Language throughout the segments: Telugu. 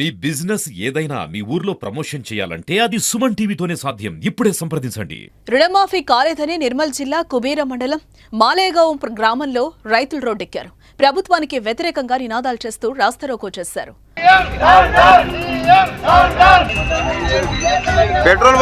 మీ బిజినెస్ ఏదైనా మీ ఊర్లో ప్రమోషన్ చేయాలంటే అది సుమన్ టీవీతోనే సాధ్యం. ఇప్పుడే సంప్రదించండి. రుణమాఫీ కాలేదని నిర్మల్ జిల్లా కుబేర మండలం మాలేగావ్ గ్రామంలో రైతులు రోడ్డెక్కారు. ప్రభుత్వానికి వ్యతిరేకంగా నినాదాలు చేస్తూ రాస్తారోకో చేశారు. పెట్రోల్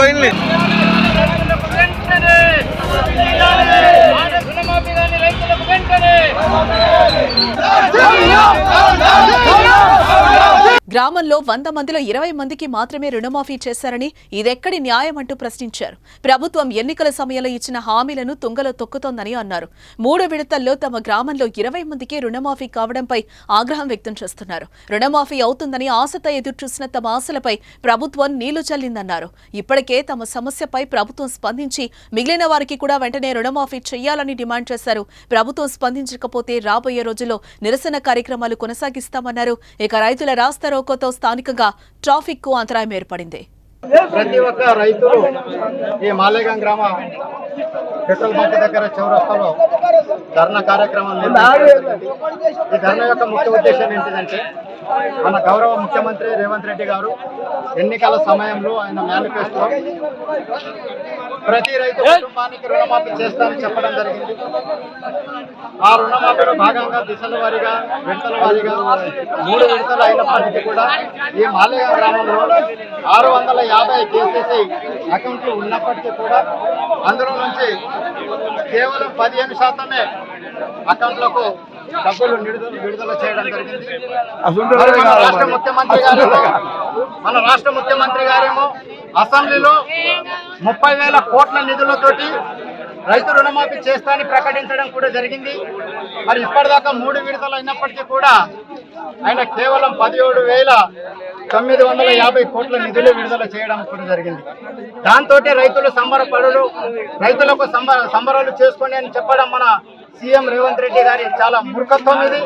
గ్రామంలో వంద మందిలో ఇరవై మందికి మాత్రమే రుణమాఫీ చేశారని ఇదెక్కడి న్యాయం అంటూ ప్రశ్నించారు. ప్రభుత్వం ఎన్నికల సమయంలో ఇచ్చిన హామీలను తుంగలో తొక్కుతోందని అన్నారు. మూడు విడతల్లో తమ గ్రామంలో ఇరవై మందికి రుణమాఫీ కావడంపై ఆగ్రహం వ్యక్తం చేస్తున్నారు. రుణమాఫీ అవుతుందని ఆశతో ఎదురుచూసిన తమ ఆశలపై ప్రభుత్వం నీళ్ళు చల్లిందన్నారు. ఇప్పటికే తమ సమస్యపై ప్రభుత్వం స్పందించి మిగిలిన వారికి కూడా వెంటనే రుణమాఫీ చేయాలని డిమాండ్ చేశారు. ప్రభుత్వం స్పందించకపోతే రాబోయే రోజుల్లో నిరసన కార్యక్రమాలు కొనసాగిస్తామన్నారు. ఇక రైతుల రాస్తారోకోతో స్థానికంగా ట్రాఫిక్కు అంతరాయం ఏర్పడింది. ప్రతి ఒక్క రైతులు ఈ మాలేగాం గ్రామ పెట్రోల్ బంక్ దగ్గర చౌరస్తాలో ధర్నా కార్యక్రమం ఈ ధర్నా యొక్క ముఖ్య ఉద్దేశం ఏంటిదంటే మన గౌరవ ముఖ్యమంత్రి రేవంత్ రెడ్డి గారు ఎన్నికల సమయంలో ఆయన మేనిఫెస్టో ప్రతి రైతు కుటుంబానికి రుణమాఫీ చేస్తానని చెప్పడం జరిగింది. ఆ రుణమాఫీలో భాగంగా దిశల వారీగా విడతల వారీగా మూడు విడతలు అయినప్పటికీ కూడా ఈ మాలేగా గ్రామంలో ఆరు వందల యాభై కేసీసీ అకౌంట్లు ఉన్నప్పటికీ కూడా అందులో నుంచి కేవలం పదిహేను శాతమే అకౌంట్లకు డబ్బులు విడుదల చేయడం జరిగింది. మన రాష్ట్ర ముఖ్యమంత్రి గారు మన రాష్ట్ర ముఖ్యమంత్రి గారేమో అసెంబ్లీలో ముప్పై వేల కోట్ల నిధులతోటి రైతు రుణమాఫీ చేస్తానని ప్రకటించడం కూడా జరిగింది. మరి ఇప్పటిదాకా మూడు విడతలు అయినప్పటికీ కూడా ఆయన కేవలం పదిహేడు వేల తొమ్మిది వందల యాభై కోట్ల నిధులు విడుదల చేయడం కూడా జరిగింది. దాంతో రైతులు సంబరపడులు రైతులకు సంబ సంబరాలు చేసుకోండి అని చెప్పడం మన సీఎం రేవంత్ రెడ్డి గారి చాలా మూర్ఖత్వం ఇది.